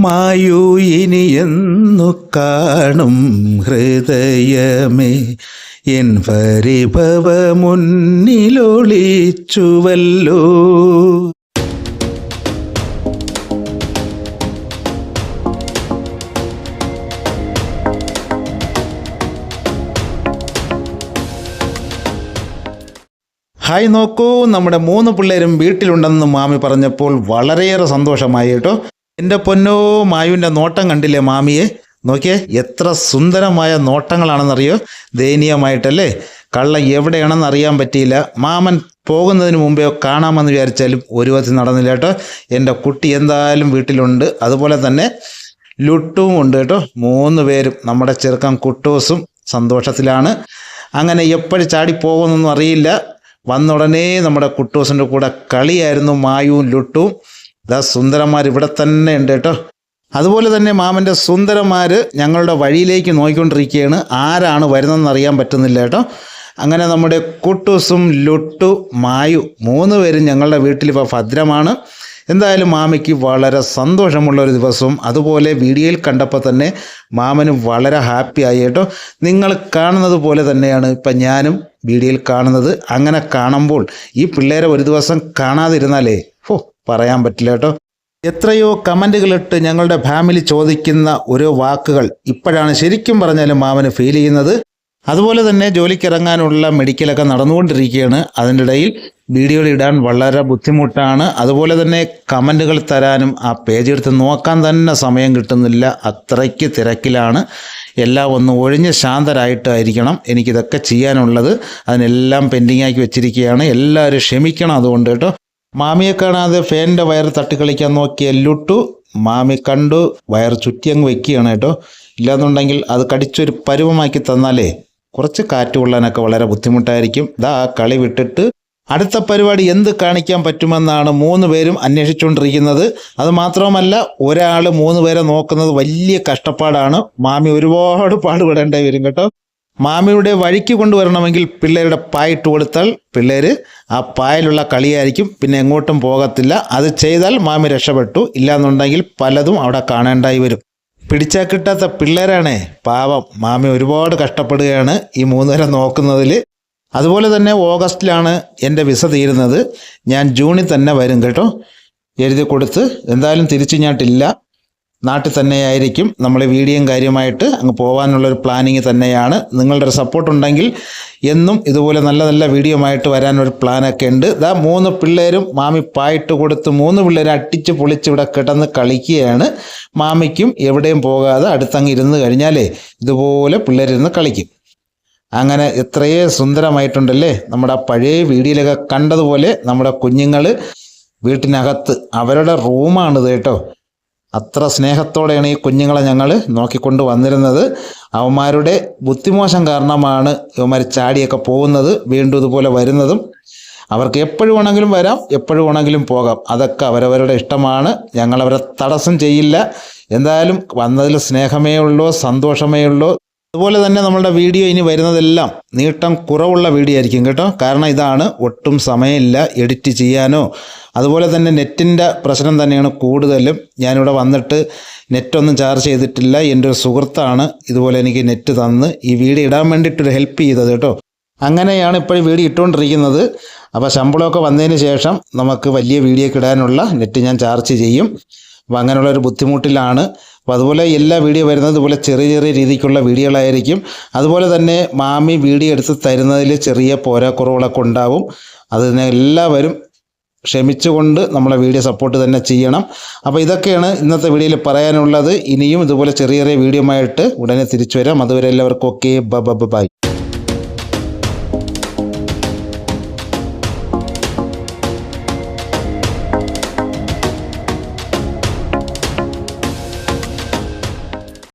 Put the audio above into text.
മായു എന്നു കാണും ഹൃദയമേ. എൻ പരിഭവ മുന്നിലൊളിച്ചുവല്ലോ. ഹായ് നോക്കൂ നമ്മുടെ മൂന്ന് പിള്ളേരും വീട്ടിലുണ്ടെന്ന് മാമി പറഞ്ഞപ്പോൾ വളരെയേറെ സന്തോഷമായി കേട്ടോ. എന്റെ പൊന്നോ മായുവിന്റെ നോട്ടം കണ്ടില്ലേ മാമിയെ? നോക്കിയേ എത്ര സുന്ദരമായ നോട്ടങ്ങളാണെന്നറിയോ? ദയനീയമായിട്ടല്ലേ? കള്ള എവിടെയാണെന്ന് അറിയാൻ പറ്റിയില്ല. മാമൻ പോകുന്നതിന് മുമ്പേ കാണാമെന്ന് വിചാരിച്ചാലും ഒരു വിധത്തിൽ നടന്നില്ല കേട്ടോ. എന്റെ കുട്ടി എന്തായാലും വീട്ടിലുണ്ട്. അതുപോലെ തന്നെ ലുട്ടും ഉണ്ട് കേട്ടോ. മൂന്ന് പേരും നമ്മുടെ ചെറുക്കൻ കുട്ടൂസും സന്തോഷത്തിലാണ്. അങ്ങനെ എപ്പോഴും ചാടിപ്പോകുന്നൊന്നും അറിയില്ല. വന്നുടനെ നമ്മുടെ കുട്ടൂസിന്റെ കൂടെ കളിയായിരുന്നു മായുവും ലുട്ടും. ഇതാ സുന്ദരന്മാർ ഇവിടെ തന്നെ ഉണ്ട് കേട്ടോ. അതുപോലെ തന്നെ മാമന്റെ സുന്ദരന്മാർ ഞങ്ങളുടെ വഴിയിലേക്ക് നോക്കിക്കൊണ്ടിരിക്കുകയാണ്. ആരാണ് വരുന്നതെന്ന് അറിയാൻ പറ്റുന്നില്ല കേട്ടോ. അങ്ങനെ നമ്മുടെ കുട്ടൂസും ലുട്ടു മായു മൂന്ന് പേരും ഞങ്ങളുടെ വീട്ടിൽ ഇപ്പോൾ ഭദ്രമാണ്. എന്തായാലും മാമയ്ക്ക് വളരെ സന്തോഷമുള്ള ഒരു ദിവസവും. അതുപോലെ വീഡിയോയിൽ കണ്ടപ്പോൾ തന്നെ മാമന് വളരെ ഹാപ്പി ആയി കേട്ടോ. നിങ്ങൾ കാണുന്നത് പോലെ തന്നെയാണ് ഇപ്പം ഞാനും വീഡിയോയിൽ കാണുന്നത്. അങ്ങനെ കാണുമ്പോൾ ഈ പിള്ളേരെ ഒരു ദിവസം കാണാതിരുന്നാലേ ഹോ പറയാൻ പറ്റില്ല കേട്ടോ. എത്രയോ കമന്റുകളിട്ട് ഞങ്ങളുടെ ഫാമിലി ചോദിക്കുന്ന ഓരോ വാക്കുകൾ ഇപ്പോഴാണ് ശരിക്കും പറഞ്ഞാലും മാമന് ഫീൽ ചെയ്യുന്നത്. അതുപോലെ തന്നെ ജോലിക്കിറങ്ങാനുള്ള മെഡിക്കലൊക്കെ നടന്നുകൊണ്ടിരിക്കുകയാണ്. അതിന്റെ ഇടയിൽ വീഡിയോയിൽ ഇടാൻ വളരെ ബുദ്ധിമുട്ടാണ്. അതുപോലെ തന്നെ കമന്റുകൾ തരാനും ആ പേജ് എടുത്ത് നോക്കാൻ തന്നെ സമയം കിട്ടുന്നില്ല. അത്രയ്ക്ക് തിരക്കിലാണ്. എല്ലാം ഒന്ന് ഒഴിഞ്ഞ് ശാന്തരായിട്ടായിരിക്കണം എനിക്കിതൊക്കെ ചെയ്യാനുള്ളത്. അതിനെല്ലാം പെൻഡിങ് ആക്കി വെച്ചിരിക്കുകയാണ്. എല്ലാവരും ക്ഷമിക്കണം അതുകൊണ്ട് കേട്ടോ. മാമിയെ കാണാതെ ഫാനിന്റെ വയർ തട്ടിക്കളിക്കാൻ നോക്കിയ ലുട്ടു മാമി കണ്ടു വയർ ചുറ്റിയങ്ങ് വെക്കുകയാണ് കേട്ടോ. ഇല്ലാന്നുണ്ടെങ്കിൽ അത് കടിച്ചൊരു പരുവമാക്കി തന്നാലേ കുറച്ച് കാറ്റ് കൊള്ളാനൊക്കെ വളരെ ബുദ്ധിമുട്ടായിരിക്കും. ഇതാ കളി വിട്ടിട്ട് അടുത്ത പരിപാടി എന്ത് കാണിക്കാൻ പറ്റുമെന്നാണ് മൂന്ന് പേരും അന്വേഷിച്ചുകൊണ്ടിരിക്കുന്നത്. അത് മാത്രമല്ല ഒരാൾ മൂന്ന് പേരെ നോക്കുന്നത് വലിയ കഷ്ടപ്പാടാണ്. മാമി ഒരുപാട് പാടുപെടേണ്ടി വരും കേട്ടോ. മാമിയുടെ വഴിക്ക് കൊണ്ടുവരണമെങ്കിൽ പിള്ളേരുടെ പായിട്ട് കൊടുത്താൽ പിള്ളേർ ആ പായലുള്ള കളിയായിരിക്കും. പിന്നെ എങ്ങോട്ടും പോകത്തില്ല. അത് ചെയ്താൽ മാമി രക്ഷപ്പെട്ടു. ഇല്ലാന്നുണ്ടെങ്കിൽ പലതും അവിടെ കാണേണ്ടായി വരും. പിടിച്ചാൽ കിട്ടാത്ത പിള്ളേരാണേ. പാവം. മാമി ഒരുപാട് കഷ്ടപ്പെടുകയാണ് ഈ മൂന്നുപേരെ നോക്കുന്നതിൽ. അതുപോലെ തന്നെ ഓഗസ്റ്റിലാണ് എന്റെ വിസ തീരുന്നത്. ഞാൻ ജൂണിൽ തന്നെ വരും കേട്ടോ. എഴുതി കൊടുത്ത്. എന്തായാലും തിരിച്ചു ഞാട്ടില്ല നാട്ടിൽ തന്നെയായിരിക്കും. നമ്മൾ വീഡിയോയും കാര്യമായിട്ട് അങ്ങ് പോകാനുള്ളൊരു പ്ലാനിങ് തന്നെയാണ്. നിങ്ങളുടെ ഒരു സപ്പോർട്ട് ഉണ്ടെങ്കിൽ എന്നും ഇതുപോലെ നല്ല നല്ല വീഡിയോ ആയിട്ട് വരാനൊരു പ്ലാനൊക്കെ ഉണ്ട്. ഇതാ മൂന്ന് പിള്ളേരും മാമി പായിട്ട് കൊടുത്ത് മൂന്ന് പിള്ളേരെ അട്ടിച്ച് പൊളിച്ച് ഇവിടെ കിടന്ന് കളിക്കുകയാണ്. മാമിക്കും എവിടെയും പോകാതെ അടുത്തങ്ങ് ഇരുന്ന് കഴിഞ്ഞാലേ ഇതുപോലെ പിള്ളേരിരുന്ന് കളിക്കും. അങ്ങനെ എത്രയേ സുന്ദരമായിട്ടുണ്ടല്ലേ? നമ്മുടെ ആ പഴയ വീഡിയോയിലൊക്കെ കണ്ടതുപോലെ നമ്മുടെ കുഞ്ഞുങ്ങൾ വീട്ടിനകത്ത് അവരുടെ റൂമാണിത് കേട്ടോ. അത്ര സ്നേഹത്തോടെയാണ് ഈ കുഞ്ഞുങ്ങളെ ഞങ്ങൾ നോക്കിക്കൊണ്ട് വന്നിരുന്നത്. അവന്മാരുടെ ബുദ്ധിമോശം കാരണമാണ് ഇവന്മാർ ചാടിയൊക്കെ പോകുന്നത് വീണ്ടും ഇതുപോലെ വരുന്നതും. അവർക്ക് എപ്പോഴും വേണമെങ്കിലും വരാം എപ്പോഴും വേണമെങ്കിലും പോകാം. അതൊക്കെ അവരവരുടെ ഇഷ്ടമാണ്. ഞങ്ങളവരെ തടസ്സം ചെയ്യില്ല. എന്തായാലും വന്നതിൽ സ്നേഹമേ ഉള്ളൂ സന്തോഷമേ ഉള്ളൂ. അതുപോലെ തന്നെ നമ്മളുടെ വീഡിയോ ഇനി വരുന്നതെല്ലാം നീട്ടം കുറവുള്ള വീഡിയോ ആയിരിക്കും കേട്ടോ. കാരണം ഇതാണ് ഒട്ടും സമയമില്ല. എഡിറ്റ് ചെയ്യാനോ അതുപോലെ തന്നെ നെറ്റിന്റെ പ്രശ്നം തന്നെയാണ് കൂടുതലും. ഞാനിവിടെ വന്നിട്ട് നെറ്റൊന്നും ചാർജ് ചെയ്തിട്ടില്ല. എന്റെ ഒരു സുഹൃത്താണ് ഇതുപോലെ എനിക്ക് നെറ്റ് തന്ന് ഈ വീഡിയോ ഇടാൻ വേണ്ടിയിട്ടൊരു ഹെൽപ്പ് ചെയ്തത് കേട്ടോ. അങ്ങനെയാണ് ഇപ്പോഴും വീഡിയോ ഇട്ടുകൊണ്ടിരിക്കുന്നത്. അപ്പോൾ ശമ്പളമൊക്കെ വന്നതിന് ശേഷം നമുക്ക് വലിയ വീഡിയോ ഇടാനുള്ള നെറ്റ് ഞാൻ ചാർജ് ചെയ്യും. അപ്പോൾ അങ്ങനെയുള്ള ഒരു ബുദ്ധിമുട്ടിലാണ്. അപ്പോൾ അതുപോലെ എല്ലാ വീഡിയോ വരുന്നത് ഇതുപോലെ ചെറിയ ചെറിയ രീതിക്കുള്ള വീഡിയോകളായിരിക്കും. അതുപോലെ തന്നെ മാമി വീഡിയോ എടുത്ത് തരുന്നതിൽ ചെറിയ പോരാക്കുറവുകളൊക്കെ ഉണ്ടാവും. അതിനെ എല്ലാവരും ക്ഷമിച്ചുകൊണ്ട് നമ്മളെ വീഡിയോ സപ്പോർട്ട് തന്നെ ചെയ്യണം. അപ്പോൾ ഇതൊക്കെയാണ് ഇന്നത്തെ വീഡിയോയിൽ പറയാനുള്ളത്. ഇനിയും ഇതുപോലെ ചെറിയ ചെറിയ വീഡിയോ ആയിട്ട് ഉടനെ തിരിച്ചു വരാം. അതുവരെ എല്ലാവർക്കും ഓക്കെ ബ ബൈ.